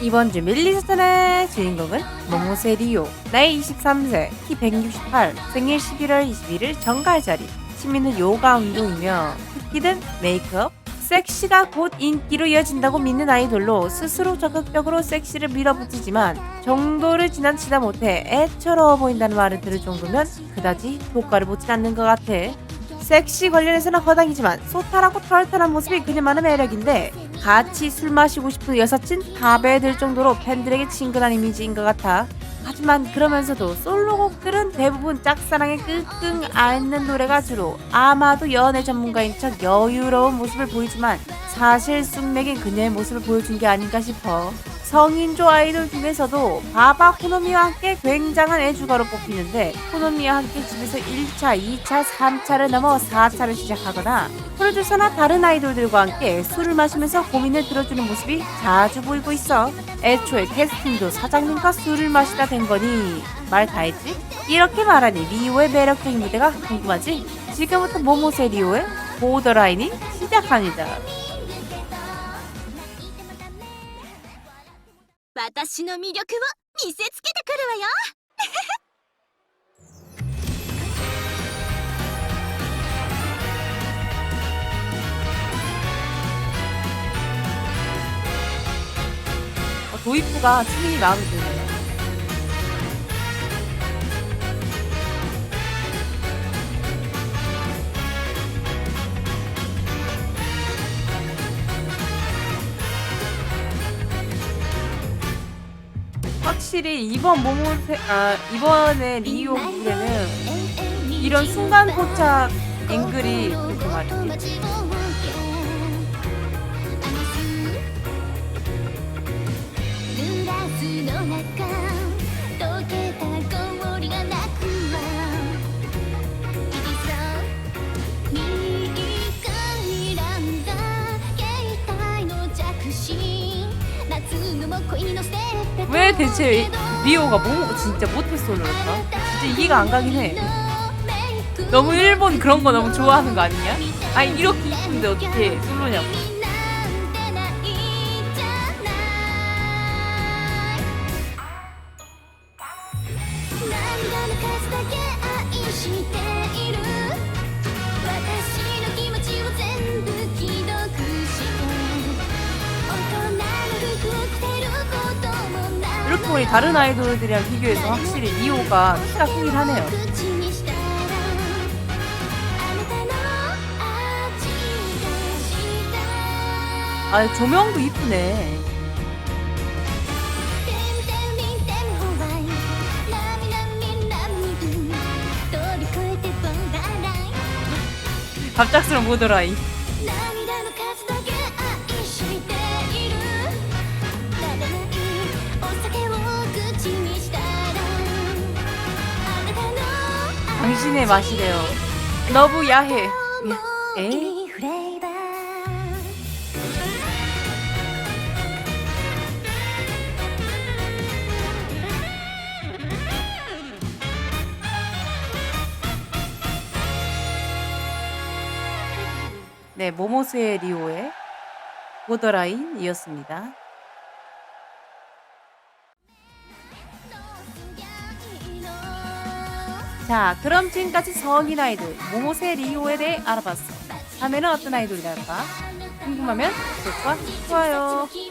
이번 주 밀리스턴의 주인공은 모모세 리오 나이 23세 키 168 생일 11월 21일 정갈 자리 취미는 요가 운동이며 특기는 메이크업 섹시가 곧 인기로 이어진다고 믿는 아이돌로 스스로 적극적으로 섹시를 밀어붙이지만 정도를 지나치다 못해 애처로워 보인다는 말을 들을 정도면 그다지 효과를 보진 않는 것 같아. 섹시 관련해서는 허당이지만 소탈하고 털털한 모습이 그녀만의 매력인데 같이 술 마시고 싶은 여사친 답에 들 정도로 팬들에게 친근한 이미지인 것 같아. 하지만 그러면서도 솔로곡들은 대부분 짝사랑에 끙끙 앓는 노래가 주로 아마도 연애 전문가인 척 여유로운 모습을 보이지만 사실 쑥맥인 그녀의 모습을 보여준 게 아닌가 싶어. 성인조 아이돌 중에서도 바바 코노미와 함께 굉장한 애주가로 뽑히는데 코노미와 함께 집에서 1차, 2차, 3차를 넘어 4차를 시작하거나 프로듀서나 다른 아이돌들과 함께 술을 마시면서 고민을 들어주는 모습이 자주 보이고 있어. 애초에 캐스팅도 사장님과 술을 마시다 된 거니 말 다 했지? 이렇게 말하니 리오의 매력적인 무대가 궁금하지? 지금부터 모모세 리오의 보더라인이 시작합니다. 私の魅力を見せつけてくるわ 도입부가 춤이 마음에 드네요. 확실히 이번 모모세 아 이번에 리오 무대는 이런 순간 포착 앵글이 그렇게 말이지. 왜 대체 리오가 뭐 진짜 모태솔로일까? 진짜 이해가 안 가긴 해. 너무 일본 그런 거 너무 좋아하는 거 아니냐? 아니 이렇게 이쁜데 어떻게 솔로냐고. 보니 다른 아이돌들이랑 비교해서 확실히 리오가 키가 크긴 하네요. 아 조명도 이쁘네. 갑작스러운 모더라이. 미진의 맛이래요. 너무 야해. 음, 에? 네, 모모스의 리오의 보더라인이었습니다. 자, 그럼 지금까지 성인 아이돌 모모세 리오에 대해 알아봤어. 다음에는 어떤 아이돌이 나올까? 궁금하면 구독과 좋아요. 君